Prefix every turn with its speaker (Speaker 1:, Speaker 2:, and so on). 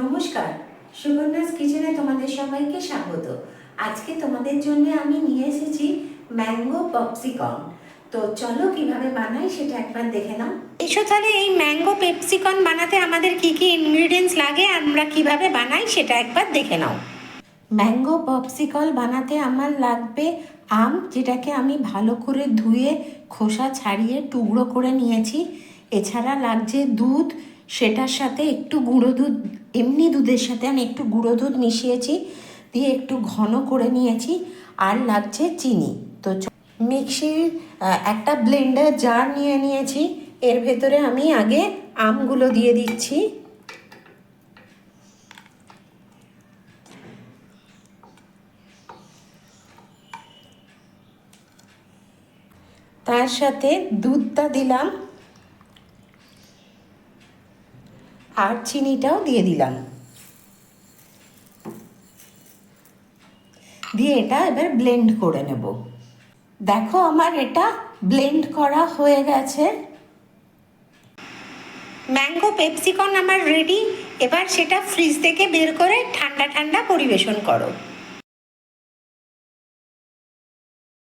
Speaker 1: নমস্কার। সুকন্যাস কিচেনে তোমাদের সবাইকে স্বাগত। আজকে তোমাদের জন্য আমি নিয়ে এসেছি ম্যাঙ্গো পপসিকর্ন তো চলো কীভাবে বানাই সেটা একবার দেখে নাও। এসো তাহলে এই ম্যাঙ্গো পেপসিকর্ন বানাতে আমাদের কি কি ইনগ্রিডিয়েন্টস লাগে আমরা কীভাবে বানাই সেটা একবার দেখে নাও। ম্যাঙ্গো পপসিকল বানাতে আমার লাগবে আম যেটাকে আমি ভালো করে ধুয়ে খোসা ছাড়িয়ে টুকরো করে নিয়েছি। এছাড়া লাগছে দুধ সেটার সাথে একটু গুঁড়ো দুধ, এমনি দুধের সাথে আমি একটু গুঁড়ো দুধ মিশিয়েছি, দিয়ে একটু ঘন করে নিয়েছি, আর লাগছে চিনি। তো মিক্সির একটা ব্লেন্ডার জার নিয়ে নিয়েছি, এর ভেতরে আমি আগে আমগুলো দিয়ে দিচ্ছি। তার সাথে দুধটা দিলাম। আর চিনিটাও দিয়ে দিলাম। দিয়ে এটা এবার ব্লেন্ড করে নেব। দেখো আমার এটা ব্লেন্ড করা হয়ে গেছে। ম্যাঙ্গো পেপসিকন আমার রেডি এবার সেটা ফ্রিজ থেকে বের করে ঠান্ডা ঠান্ডা পরিবেশন করো।